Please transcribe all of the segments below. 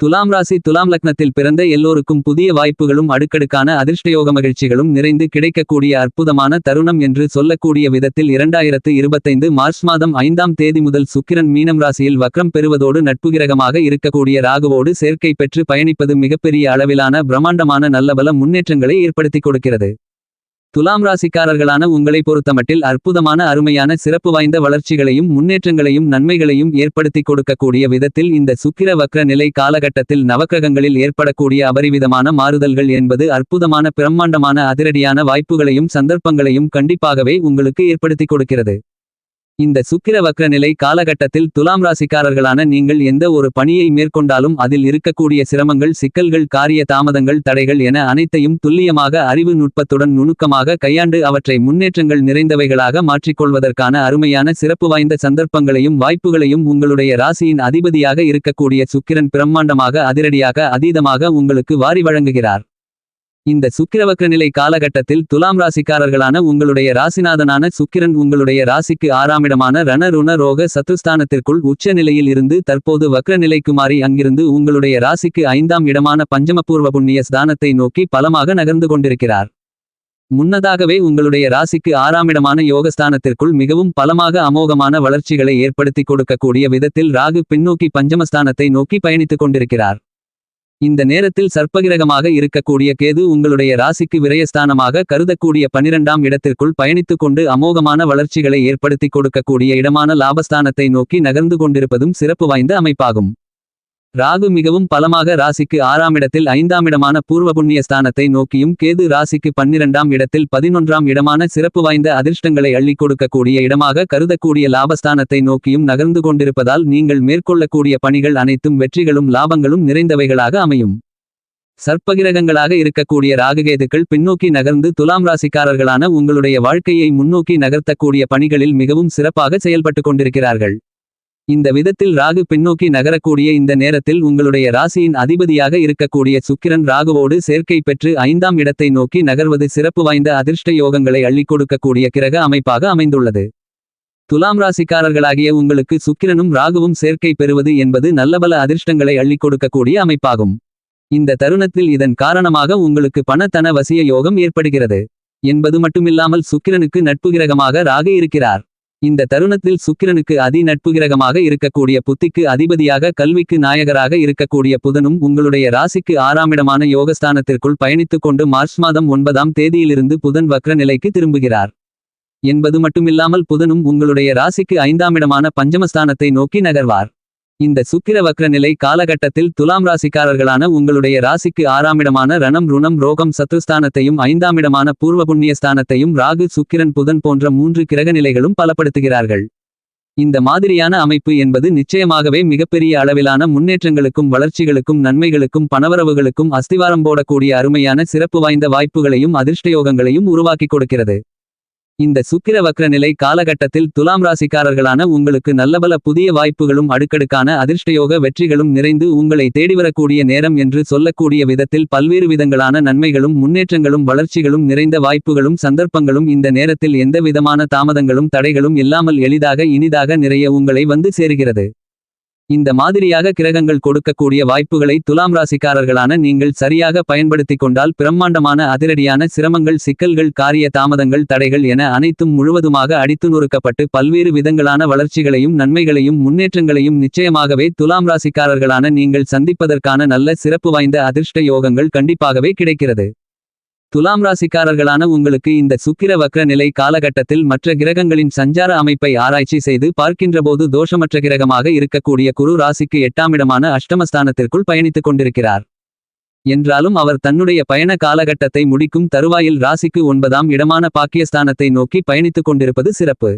துலாம் ராசி துலாம் லக்னத்தில் பிறந்த எல்லோருக்கும் புதிய வாய்ப்புகளும் அடுக்கடுக்கான அதிர்ஷ்டயோக மகிழ்ச்சிகளும் நிறைந்து கிடைக்கக்கூடிய அற்புதமான தருணம் என்று சொல்லக்கூடிய விதத்தில் இரண்டாயிரத்து இருபத்தைந்து மார்ச் மாதம் ஐந்தாம் தேதி முதல் சுக்கிரன் மீனம் ராசியில் வக்ரம் பெறுவதோடு நட்புகிரகமாக இருக்கக்கூடிய ராகுவோடு சேர்க்கை பெற்று பயணிப்பது மிகப்பெரிய அளவிலான பிரம்மாண்டமான நல்லபல முன்னேற்றங்களை ஏற்படுத்திக் கொடுக்கிறது. துலாம் ராசிக்காரர்களான உங்களை பொறுத்தமட்டில் அற்புதமான அருமையான சிறப்பு வாய்ந்த வளர்ச்சிகளையும் முன்னேற்றங்களையும் நன்மைகளையும் ஏற்படுத்திக் கொடுக்கக்கூடிய விதத்தில் இந்த சுக்கிர வக்ர நிலை காலகட்டத்தில் நவக்கிரகங்களில் ஏற்படக்கூடிய அபரிவிதமான மாறுதல்கள் என்பது அற்புதமான பிரம்மாண்டமான அதிரடியான வாய்ப்புகளையும் சந்தர்ப்பங்களையும் கண்டிப்பாகவே உங்களுக்கு ஏற்படுத்திக் கொடுக்கிறது. இந்த சுக்கிர வக்ர நிலை காலகட்டத்தில் துலாம் ராசிக்காரர்களான நீங்கள் எந்த ஒரு பணியை மேற்கொண்டாலும் அதில் இருக்கக்கூடிய சிரமங்கள் சிக்கல்கள் காரிய தாமதங்கள் தடைகள் என அனைத்தையும் துல்லியமாக அறிவு நுட்பத்துடன் நுணுக்கமாக கையாண்டு அவற்றை முன்னேற்றங்கள் நிறைந்தவைகளாக மாற்றிக்கொள்வதற்கான அருமையான சிறப்பு வாய்ந்த சந்தர்ப்பங்களையும் வாய்ப்புகளையும் உங்களுடைய ராசியின் அதிபதியாக இருக்கக்கூடிய சுக்கிரன் பிரம்மாண்டமாக அதிரடியாக அதீதமாக உங்களுக்கு வாரி வழங்குகிறார். இந்த சுக்கிரவக்ர நிலை காலகட்டத்தில் துலாம் ராசிக்காரர்களான உங்களுடைய ராசிநாதனான சுக்கிரன் உங்களுடைய ராசிக்கு ஆறாமிடமான ரண ருண ரோக சத்துஸ்தானத்திற்குள் உச்ச நிலையில் இருந்து தற்போது வக்ர நிலைக்கு மாறி அங்கிருந்து உங்களுடைய ராசிக்கு ஐந்தாம் இடமான பஞ்சமபூர்வ புண்ணிய ஸ்தானத்தை நோக்கி பலமாக நகர்ந்து கொண்டிருக்கிறார். முன்னதாகவே உங்களுடைய ராசிக்கு ஆறாமிடமான யோகஸ்தானத்திற்குள் மிகவும் பலமாக அமோகமான வளர்ச்சிகளை ஏற்படுத்திக் கொடுக்கக்கூடிய விதத்தில் ராகு பின்னோக்கி பஞ்சமஸ்தானத்தை நோக்கி பயணித்துக் கொண்டிருக்கிறார். இந்த நேரத்தில் சர்ப்பகிரகமாக இருக்கக்கூடிய கேது உங்களுடைய ராசிக்கு விரயஸ்தானமாக கருதக்கூடிய பனிரெண்டாம் இடத்திற்குள் பயணித்துக் கொண்டு அமோகமான வளர்ச்சிகளை ஏற்படுத்திக் கொடுக்கக்கூடிய இடமான லாபஸ்தானத்தை நோக்கி நகர்ந்து கொண்டிருப்பதும் சிறப்பு வாய்ந்த அமைப்பாகும். ராகு மிகவும் பலமாக ராசிக்கு ஆறாம் இடத்தில் ஐந்தாம் இடமான பூர்வ புண்ணிய ஸ்தானத்தை நோக்கியும் கேது ராசிக்கு பன்னிரண்டாம் இடத்தில் பதினொன்றாம் இடமான சிறப்பு வாய்ந்த அதிர்ஷ்டங்களை அள்ளிக் கொடுக்கக்கூடிய இடமாக கருதக்கூடிய லாபஸ்தானத்தை நோக்கியும் நகர்ந்து கொண்டிருப்பதால் நீங்கள் மேற்கொள்ளக்கூடிய பணிகள் அனைத்தும் வெற்றிகளும் லாபங்களும் நிறைந்தவைகளாக அமையும். சர்ப்பகிரகங்களாக இருக்கக்கூடிய ராகுகேதுக்கள் பின்னோக்கி நகர்ந்து துலாம் ராசிக்காரர்களான உங்களுடைய வாழ்க்கையை முன்னோக்கி நகர்த்தக்கூடிய பணிகளில் மிகவும் சிறப்பாக செயல்பட்டுக் கொண்டிருக்கிறார்கள். இந்த விதத்தில் ராகு பின்னோக்கி நகரக்கூடிய இந்த நேரத்தில் உங்களுடைய ராசியின் அதிபதியாக இருக்கக்கூடிய சுக்கிரன் ராகுவோடு சேர்க்கை பெற்று ஐந்தாம் இடத்தை நோக்கி நகர்வது சிறப்பு வாய்ந்த அதிர்ஷ்ட யோகங்களை அள்ளிக் கொடுக்கக்கூடிய கிரக அமைப்பாக அமைந்துள்ளது. துலாம் ராசிக்காரர்களாகிய உங்களுக்கு சுக்கிரனும் ராகுவும் சேர்க்கை பெறுவது என்பது நல்லபல அதிர்ஷ்டங்களை அள்ளிக் கொடுக்கக்கூடிய அமைப்பாகும். இந்த தருணத்தில் இதன் காரணமாக உங்களுக்கு பணத்தன வசிய யோகம் ஏற்படுகிறது. என்பது மட்டுமில்லாமல் சுக்கிரனுக்கு நட்பு கிரகமாக ராகு இருக்கிறார். இந்த தருணத்தில் சுக்கிரனுக்கு அதி நட்புகிரகமாக இருக்கக்கூடிய புத்திக்கு அதிபதியாக கல்விக்கு நாயகராக இருக்கக்கூடிய புதனும் உங்களுடைய ராசிக்கு ஆறாமிடமான யோகஸ்தானத்திற்குள் பயணித்துக் கொண்டு மார்ச் மாதம் ஒன்பதாம் தேதியிலிருந்து புதன் வக்ர நிலைக்கு திரும்புகிறார். என்பது மட்டுமில்லாமல் புதனும் உங்களுடைய ராசிக்கு ஐந்தாமிடமான பஞ்சமஸ்தானத்தை நோக்கி நகர்வார். இந்த சுக்கிர வக்ர நிலை காலகட்டத்தில் துலாம் ராசிக்காரர்களான உங்களுடைய ராசிக்கு ஆறாமிடமான ரணம் ருணம் ரோகம் சத்துஸ்தானத்தையும் ஐந்தாமிடமான பூர்வ புண்ணியஸ்தானத்தையும் ராகு சுக்கிரன் புதன் போன்ற மூன்று கிரக நிலைகளும் பலப்படுத்துகிறார்கள். இந்த மாதிரியான அமைப்பு என்பது நிச்சயமாகவே மிகப்பெரிய அளவிலான முன்னேற்றங்களுக்கும் வளர்ச்சிகளுக்கும் நன்மைகளுக்கும் பணவரவுகளுக்கும் அஸ்திவாரம் போடக்கூடிய அருமையான சிறப்பு வாய்ந்த வாய்ப்புகளையும் அதிர்ஷ்டயோகங்களையும் உருவாக்கிக் கொடுக்கிறது. இந்த சுக்கிர வக்ர நிலை காலகட்டத்தில் துலாம் ராசிக்காரர்களான உங்களுக்கு நல்லபல புதிய வாய்ப்புகளும் அடுக்கடுக்கான அதிர்ஷ்டயோக வெற்றிகளும் நிறைந்து உங்களை தேடிவரக்கூடிய நேரம் என்று சொல்லக்கூடிய விதத்தில் பல்வேறு விதங்களான நன்மைகளும் முன்னேற்றங்களும் வளர்ச்சிகளும் நிறைந்த வாய்ப்புகளும் சந்தர்ப்பங்களும் இந்த நேரத்தில் எந்தவிதமான தாமதங்களும் தடைகளும் இல்லாமல் எளிதாக இனிதாக நிறைய உங்களை வந்து சேருகிறது. இந்த மாதிரியாக கிரகங்கள் கொடுக்கக்கூடிய வாய்ப்புகளை துலாம் ராசிக்காரர்களான நீங்கள் சரியாக பயன்படுத்திக் கொண்டால் பிரம்மாண்டமான அதிரடியான சிரமங்கள் சிக்கல்கள் காரிய தாமதங்கள் தடைகள் என அனைத்தும் முழுவதுமாக அடித்து நொறுக்கப்பட்டு பல்வேறு விதங்களான வளர்ச்சிகளையும் நன்மைகளையும் முன்னேற்றங்களையும் நிச்சயமாகவே துலாம் ராசிக்காரர்களான நீங்கள் சந்திப்பதற்கான நல்ல சிறப்பு வாய்ந்த அதிர்ஷ்ட யோகங்கள் கண்டிப்பாகவே கிடைக்கிறது. துலாம் ராசிக்காரர்களான உங்களுக்கு இந்த சுக்கிர வக்ர நிலை காலகட்டத்தில் மற்ற கிரகங்களின் சஞ்சார அமைப்பை ஆராய்ச்சி செய்து பார்க்கின்றபோது தோஷமற்ற கிரகமாக இருக்கக்கூடிய குரு ராசிக்கு எட்டாமிடமான அஷ்டமஸ்தானத்திற்குள் பயணித்துக் கொண்டிருக்கிறார். என்றாலும் அவர் தன்னுடைய பயண காலகட்டத்தை முடிக்கும் தருவாயில் ராசிக்கு ஒன்பதாம் இடமான பாக்கியஸ்தானத்தை நோக்கி பயணித்துக் கொண்டிருப்பது சிறப்பு.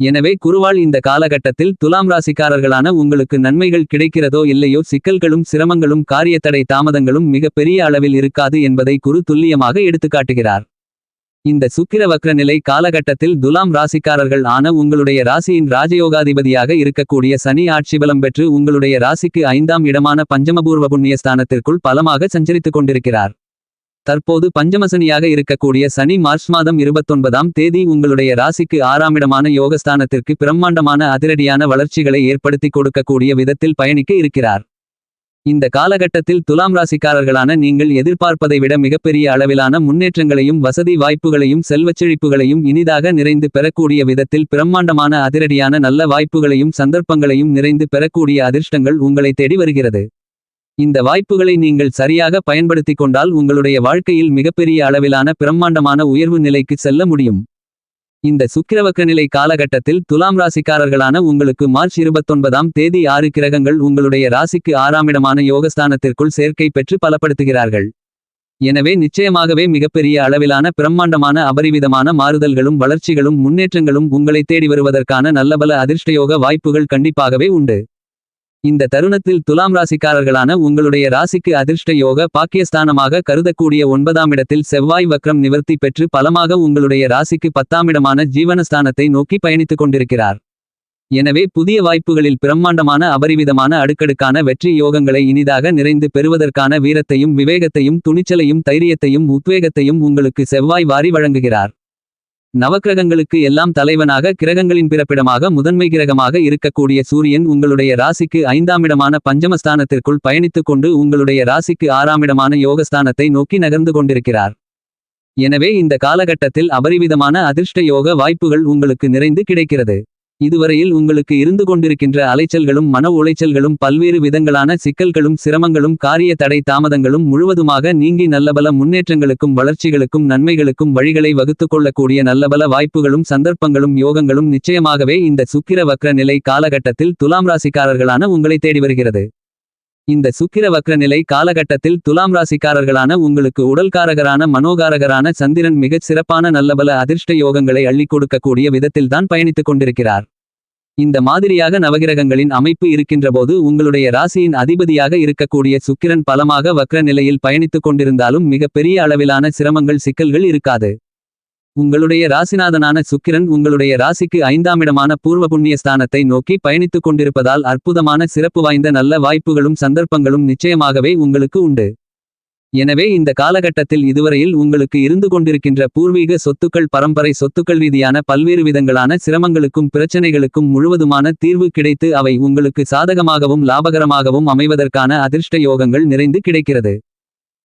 எனவே குருவாள் இந்த காலகட்டத்தில் துலாம் ராசிக்காரர்களான உங்களுக்கு நன்மைகள் கிடைக்கிறதோ இல்லையோ சிக்கல்களும் சிரமங்களும் காரியத்தடை தாமதங்களும் மிக பெரிய அளவில் இருக்காது என்பதை குரு துல்லியமாக எடுத்துக்காட்டுகிறார். இந்த சுக்கிர வக்ர நிலை காலகட்டத்தில் துலாம் ராசிக்காரர்கள் ஆன உங்களுடைய ராசியின் ராஜயோகாதிபதியாக இருக்கக்கூடிய சனி ஆட்சி பலம் பெற்று உங்களுடைய ராசிக்கு ஐந்தாம் இடமான பஞ்சமபூர்வ புண்ணியஸ்தானத்திற்குள் பலமாக சஞ்சரித்துக் கொண்டிருக்கிறார். தற்போது பஞ்சமசனியாக இருக்கக்கூடிய சனி மார்ச் மாதம் இருபத்தொன்பதாம் தேதி உங்களுடைய ராசிக்கு ஆறாமிடமான யோகஸ்தானத்திற்கு பிரம்மாண்டமான அதிரடியான வளர்ச்சிகளை ஏற்படுத்திக் கொடுக்கக்கூடிய விதத்தில் பயணிக்க இருக்கிறார். இந்த காலகட்டத்தில் துலாம் ராசிக்காரர்களான நீங்கள் எதிர்பார்ப்பதை விட மிகப்பெரிய அளவிலான முன்னேற்றங்களையும் வசதி வாய்ப்புகளையும் செல்வச்செழிப்புகளையும் இனிதாக நிறைந்து பெறக்கூடிய விதத்தில் பிரம்மாண்டமான அதிரடியான நல்ல வாய்ப்புகளையும் சந்தர்ப்பங்களையும் நிறைந்து பெறக்கூடிய அதிர்ஷ்டங்கள் உங்களை தேடி வருகிறது. இந்த வாய்ப்புகளை நீங்கள் சரியாக பயன்படுத்திக் கொண்டால் உங்களுடைய வாழ்க்கையில் மிகப்பெரிய அளவிலான பிரம்மாண்டமான உயர்வு நிலைக்கு செல்ல முடியும். இந்த சுக்கிரவக்கநிலை காலகட்டத்தில் துலாம் ராசிக்காரர்களான உங்களுக்கு மார்ச் இருபத்தொன்பதாம் தேதி ஆறு கிரகங்கள் உங்களுடைய ராசிக்கு ஆறாமிடமான யோகஸ்தானத்திற்குள் சேர்க்கை பெற்று பலப்படுத்துகிறார்கள். எனவே நிச்சயமாகவே மிகப்பெரிய அளவிலான பிரம்மாண்டமான அபரிவிதமான மாறுதல்களும் வளர்ச்சிகளும் முன்னேற்றங்களும் உங்களை தேடி வருவதற்கான நல்லபல அதிர்ஷ்டயோக வாய்ப்புகள் கண்டிப்பாகவே உண்டு. இந்த தருணத்தில் துலாம் ராசிக்காரர்களான உங்களுடைய ராசிக்கு அதிர்ஷ்ட யோக பாக்கியஸ்தானமாக கருதக்கூடிய ஒன்பதாம் இடத்தில் செவ்வாய் வக்ரம் நிவர்த்தி பெற்று பலமாக உங்களுடைய ராசிக்கு பத்தாம் இடமான ஜீவனஸ்தானத்தை நோக்கி பயணித்துக் கொண்டிருக்கிறார். எனவே புதிய வாய்ப்புகளில் பிரம்மாண்டமான அபரிவிதமான அடுக்கடுக்கான வெற்றி யோகங்களை இனிதாக நிறைந்து பெறுவதற்கான வீரத்தையும் விவேகத்தையும் துணிச்சலையும் தைரியத்தையும் உத்வேகத்தையும் உங்களுக்கு செவ்வாய் வாரி வழங்குகிறார். நவக்கிரகங்களுக்கு எல்லாம் தலைவனாக கிரகங்களின் பிறப்பிடமாக முதன்மை கிரகமாக இருக்கக்கூடிய சூரியன் உங்களுடைய ராசிக்கு ஐந்தாமிடமான பஞ்சமஸ்தானத்திற்குள் பயணித்துக் கொண்டு உங்களுடைய ராசிக்கு ஆறாமிடமான யோகஸ்தானத்தை நோக்கி நகர்ந்து கொண்டிருக்கிறார். எனவே இந்த காலகட்டத்தில் அபரிவிதமான அதிர்ஷ்ட யோக வாய்ப்புகள் உங்களுக்கு நிறைந்து கிடைக்கிறது. இதுவரையில் உங்களுக்கு இருந்து கொண்டிருக்கின்ற அலைச்சல்களும் மன உளைச்சல்களும் பல்வேறு விதங்களான சிக்கல்களும் சிரமங்களும் காரிய தடை தாமதங்களும் முழுவதுமாக நீங்கி நல்லபல முன்னேற்றங்களுக்கும் வளர்ச்சிகளுக்கும் நன்மைகளுக்கும் வழிகளை வகுத்து கொள்ளக்கூடிய நல்லபல வாய்ப்புகளும் சந்தர்ப்பங்களும் யோகங்களும் நிச்சயமாகவே இந்த சுக்கிர வக்ர நிலை காலகட்டத்தில் துலாம் ராசிக்காரர்களான உங்களை தேடி வருகிறது. இந்த சுக்கிர வக்ரநிலை காலகட்டத்தில் துலாம் ராசிக்காரர்களான உங்களுக்கு உடல்காரகரான மனோகாரகரான சந்திரன் மிகச் சிறப்பான நல்லபல அதிர்ஷ்ட யோகங்களை அள்ளிக் கொடுக்கக்கூடிய விதத்தில்தான் பயணித்துக் கொண்டிருக்கிறார். இந்த மாதிரியாக நவகிரகங்களின் அமைப்பு இருக்கின்றபோது உங்களுடைய ராசியின் அதிபதியாக இருக்கக்கூடிய சுக்கிரன் பலமாக வக்ர நிலையில் பயணித்துக் கொண்டிருந்தாலும் மிகப்பெரிய அளவிலான சிரமங்கள் சிக்கல்கள் இருக்காது. உங்களுடைய ராசிநாதனான சுக்கிரன் உங்களுடைய ராசிக்கு ஐந்தாமிடமான பூர்வ புண்ணிய ஸ்தானத்தை நோக்கி பயணித்துக் கொண்டிருப்பதால் அற்புதமான சிறப்பு வாய்ந்த நல்ல வாய்ப்புகளும் சந்தர்ப்பங்களும் நிச்சயமாகவே உங்களுக்கு உண்டு. எனவே இந்த காலகட்டத்தில் இதுவரையில் உங்களுக்கு இருந்து கொண்டிருக்கின்ற பூர்வீக சொத்துக்கள் பரம்பரை சொத்துக்கள் ரீதியான பல்வேறு விதங்களான சிரமங்களுக்கும் பிரச்சனைகளுக்கும் முழுவதுமான தீர்வு கிடைத்து அவை உங்களுக்கு சாதகமாகவும் லாபகரமாகவும் அமைவதற்கான அதிர்ஷ்ட யோகங்கள் நிறைந்து கிடைக்கிறது.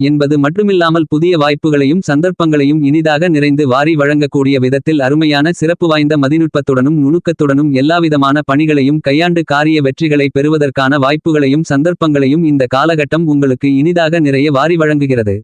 என்பது மட்டுமில்லாமல் புதிய வாய்ப்புகளையும் சந்தர்ப்பங்களையும் இனிதாக நிறைந்து வாரி வழங்கக்கூடிய விதத்தில் அருமையான சிறப்பு வாய்ந்த மதிநுட்பத்துடனும் நுணுக்கத்துடனும் எல்லாவிதமான பணிகளையும் கையாண்டு காரிய வெற்றிகளை பெறுவதற்கான வாய்ப்புகளையும் சந்தர்ப்பங்களையும் இந்த காலகட்டம் உங்களுக்கு இனிதாக நிறைய வாரி வழங்குகிறது.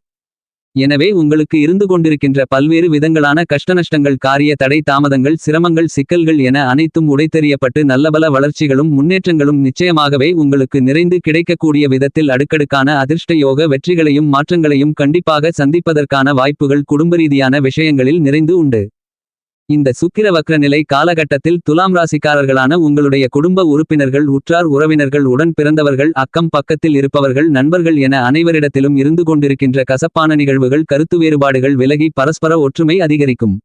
எனவே உங்களுக்கு இருந்து கொண்டிருக்கின்ற பல்வேறு விதங்களான கஷ்டநஷ்டங்கள் காரிய தடை தாமதங்கள் சிரமங்கள் சிக்கல்கள் என அனைத்தும் உடைத்தெறியப்பட்டு நல்லபல வளர்ச்சிகளும் முன்னேற்றங்களும் நிச்சயமாகவே உங்களுக்கு நிறைந்து கிடைக்கக்கூடிய விதத்தில் அடுக்கடுக்கான அதிர்ஷ்ட யோக வெற்றிகளையும் மாற்றங்களையும் கண்டிப்பாக சந்திப்பதற்கான வாய்ப்புகள் குடும்பரீதியான விஷயங்களில் நிறைந்து உண்டு. இந்த சுக்கிர வக்ர நிலை காலகட்டத்தில் துலாம் ராசிக்காரர்களான உங்களுடைய குடும்ப உறுப்பினர்கள் உற்றார் உறவினர்கள் உடன் பிறந்தவர்கள் அக்கம் பக்கத்தில் இருப்பவர்கள் நண்பர்கள் என அனைவரிடத்திலும் இருந்து கொண்டிருக்கின்ற கசப்பான நிகழ்வுகள் கருத்து வேறுபாடுகள் விலகி பரஸ்பர ஒற்றுமை அதிகரிக்கும்.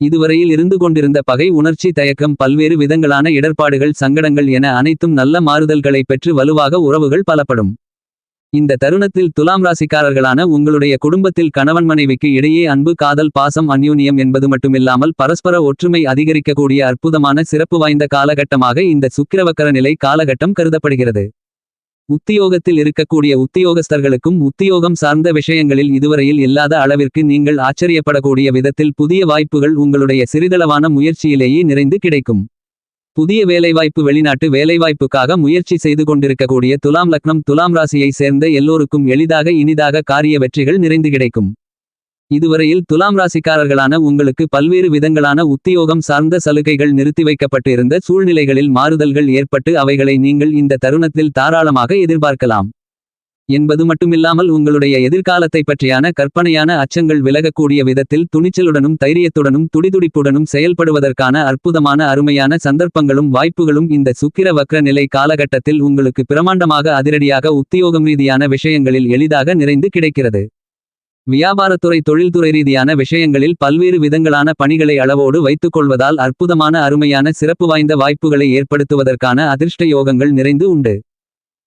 இதுவரையில் இருந்து கொண்டிருந்த பகை உணர்ச்சி தயக்கம் பல்வேறு விதங்களான இடர்பாடுகள் சங்கடங்கள் என அனைத்தும் நல்ல மாறுதல்களை பெற்று வலுவாக உறவுகள் பலப்படும். இந்த தருணத்தில் துலாம் ராசிக்காரர்களான உங்களுடைய குடும்பத்தில் கணவன் மனைவிக்கு இடையே அன்பு காதல் பாசம் அந்யூன்யம் என்பது மட்டுமில்லாமல் பரஸ்பர ஒற்றுமை அதிகரிக்கக்கூடிய அற்புதமான சிறப்பு வாய்ந்த காலகட்டமாக இந்த சுக்கிரவக்கர நிலை காலகட்டம் கருதப்படுகிறது. உத்தியோகத்தில் இருக்கக்கூடிய உத்தியோகஸ்தர்களுக்கும் உத்தியோகம் சார்ந்த விஷயங்களில் இதுவரையில் இல்லாத அளவிற்கு நீங்கள் ஆச்சரியப்படக்கூடிய விதத்தில் புதிய வாய்ப்புகள் உங்களுடைய சிறிதளவான முயற்சியிலேயே நிறைந்து கிடைக்கும். புதிய வேலைவாய்ப்பு வெளிநாட்டு வேலைவாய்ப்புக்காக முயற்சி செய்து கொண்டிருக்கக்கூடிய துலாம் லக்னம் துலாம் ராசியை சேர்ந்த எல்லோருக்கும் எளிதாக இனிதாக காரிய வெற்றிகள் நிறைந்து கிடைக்கும். இதுவரையில் துலாம் ராசிக்காரர்களான உங்களுக்கு பல்வேறு விதங்களான உத்தியோகம் சார்ந்த சலுகைகள் நிறுத்தி வைக்கப்பட்டு இருந்த சூழ்நிலைகளில் மாறுதல்கள் ஏற்பட்டு அவைகளை நீங்கள் இந்த தருணத்தில் தாராளமாக எதிர்பார்க்கலாம். என்பது மட்டுமில்லாமல் உங்களுடைய எதிர்காலத்தை பற்றியான கற்பனையான அச்சங்கள் விலகக்கூடிய விதத்தில் துணிச்சலுடனும் தைரியத்துடனும் துடிதுடிப்புடனும் செயல்படுவதற்கான அற்புதமான அருமையான சந்தர்ப்பங்களும் வாய்ப்புகளும் இந்த சுக்கிர வக்ர நிலை காலகட்டத்தில் உங்களுக்கு பிரமாண்டமாக அதிரடியாக உத்தியோகம் ரீதியான விஷயங்களில் எளிதாக நிறைந்து கிடைக்கிறது. வியாபாரத்துறை தொழில்துறை ரீதியான விஷயங்களில் பல்வேறு விதங்களான பணிகளை அளவோடு வைத்துக் கொள்வதால் அற்புதமான அருமையான சிறப்பு வாய்ந்த வாய்ப்புகளை ஏற்படுத்துவதற்கான அதிர்ஷ்ட யோகங்கள் நிறைந்து உண்டு.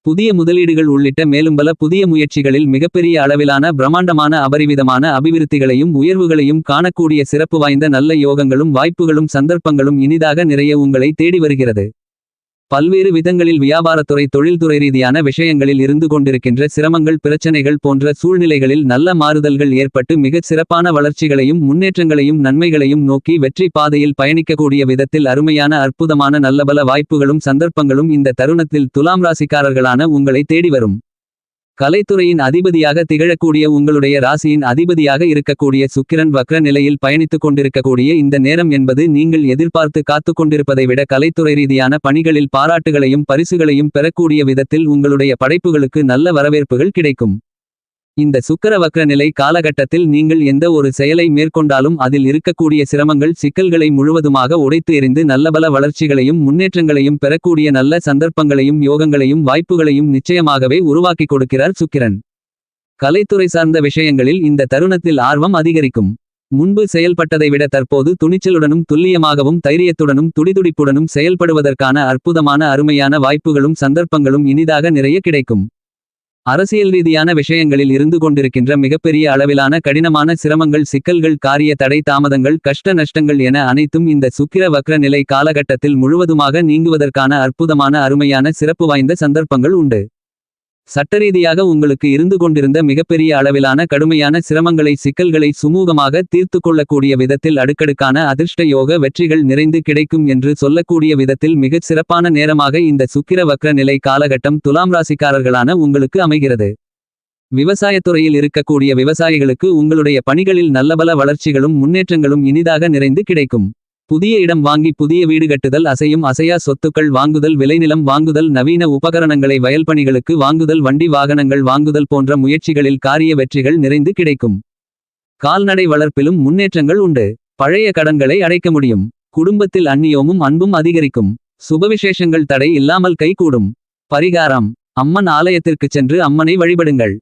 புதிய முதலீடுகள் உள்ளிட்ட மேலும் பல புதிய முயற்சிகளில் மிகப்பெரிய அளவிலான பிரம்மாண்டமான அபரிவிதமான அபிவிருத்திகளையும் உயர்வுகளையும் காணக்கூடிய சிறப்பு வாய்ந்த நல்ல யோகங்களும் வாய்ப்புகளும் சந்தர்ப்பங்களும் இனிதாக நிறைய உங்களை தேடி வருகிறது. பல்வேறு விதங்களில் வியாபாரத்துறை தொழில்துறை ரீதியான விஷயங்களில் இருந்து கொண்டிருக்கின்ற சிரமங்கள் பிரச்சனைகள் போன்ற சூழ்நிலைகளில் நல்ல மாறுதல்கள் ஏற்பட்டு மிகச் சிறப்பான வளர்ச்சிகளையும் முன்னேற்றங்களையும் நன்மைகளையும் நோக்கி வெற்றி பாதையில் பயணிக்கக்கூடிய விதத்தில் அருமையான அற்புதமான நல்லபல வாய்ப்புகளும் சந்தர்ப்பங்களும் இந்த தருணத்தில் துலாம் ராசிக்காரர்களான உங்களை தேடி வரும். கலைத்துறையின் அதிபதியாக திகழக்கூடிய உங்களுடைய ராசியின் அதிபதியாக இருக்கக்கூடிய சுக்கிரன் வக்ர நிலையில் பயணித்துக் கொண்டிருக்கக்கூடிய இந்த நேரம் என்பது நீங்கள் எதிர்பார்த்து காத்துக் கொண்டிருப்பதை விட கலைத்துறை ரீதியான பணிகளில் பாராட்டுகளையும் பரிசுகளையும் பெறக்கூடிய விதத்தில் உங்களுடைய படைப்புகளுக்கு நல்ல வரவேற்புகள் கிடைக்கும். இந்த சுக்கர வக்ர நிலை காலகட்டத்தில் நீங்கள் எந்த ஒரு செயலை மேற்கொண்டாலும் அதில் இருக்கக்கூடிய சிரமங்கள் சிக்கல்களை முழுவதுமாக உடைத்து எறிந்து நல்லபல வளர்ச்சிகளையும் முன்னேற்றங்களையும் பெறக்கூடிய நல்ல சந்தர்ப்பங்களையும் யோகங்களையும் வாய்ப்புகளையும் நிச்சயமாகவே உருவாக்கிக் கொடுக்கிறார் சுக்கிரன். கலைத்துறை சார்ந்த விஷயங்களில் இந்த தருணத்தில் ஆர்வம் அதிகரிக்கும். முன்பு செயல்பட்டதை விட தற்போது துணிச்சலுடனும் துல்லியமாகவும் தைரியத்துடனும் துடிதுடிப்புடனும் செயல்படுவதற்கான அற்புதமான அருமையான வாய்ப்புகளும் சந்தர்ப்பங்களும் இனிதாக நிறைய கிடைக்கும். அரசியல் ரீதியான விஷயங்களில் இருந்து கொண்டிருக்கின்ற மிகப்பெரிய அளவிலான கடினமான சிரமங்கள் சிக்கல்கள் காரிய தடை தாமதங்கள் கஷ்ட நஷ்டங்கள் என அனைத்தும் இந்த சுக்கிர வக்ர நிலை காலகட்டத்தில் முழுவதுமாக நீங்குவதற்கான அற்புதமான அருமையான சிறப்பு வாய்ந்த சந்தர்ப்பங்கள் உண்டு. சட்டரீதியாக உங்களுக்கு இருந்து கொண்டிருந்த மிகப்பெரிய அளவிலான கடுமையான சிரமங்களை சிக்கல்களை சுமூகமாக தீர்த்து கொள்ளக்கூடிய விதத்தில் அடுக்கடுக்கான அதிர்ஷ்ட யோக வெற்றிகள் நிறைந்து கிடைக்கும் என்று சொல்லக்கூடிய விதத்தில் மிகச் சிறப்பான நேரமாக இந்த சுக்கிர வக்ர நிலை காலகட்டம் துலாம் ராசிக்காரர்களான உங்களுக்கு அமைகிறது. விவசாயத்துறையில் இருக்கக்கூடிய விவசாயிகளுக்கு உங்களுடைய பணிகளில் நல்லபல வளர்ச்சிகளும் முன்னேற்றங்களும் இனிதாக நிறைந்து கிடைக்கும். புதிய இடம் வாங்கி புதிய வீடு கட்டுதல் அசையும் அசையா சொத்துக்கள் வாங்குதல் விளைநிலம் வாங்குதல் நவீன உபகரணங்களை வயல்பணிகளுக்கு வாங்குதல் வண்டி வாகனங்கள் வாங்குதல் போன்ற முயற்சிகளில் காரிய வெற்றிகள் நிறைந்து கிடைக்கும். கால்நடை வளர்ப்பிலும் முன்னேற்றங்கள் உண்டு. பழைய கடன்களை அடைக்க முடியும். குடும்பத்தில் அந்நியமும் அன்பும் அதிகரிக்கும். சுபவிசேஷங்கள் தடை இல்லாமல் கைகூடும். பரிகாரம். அம்மன் ஆலயத்திற்குச் சென்று அம்மனை வழிபடுங்கள்.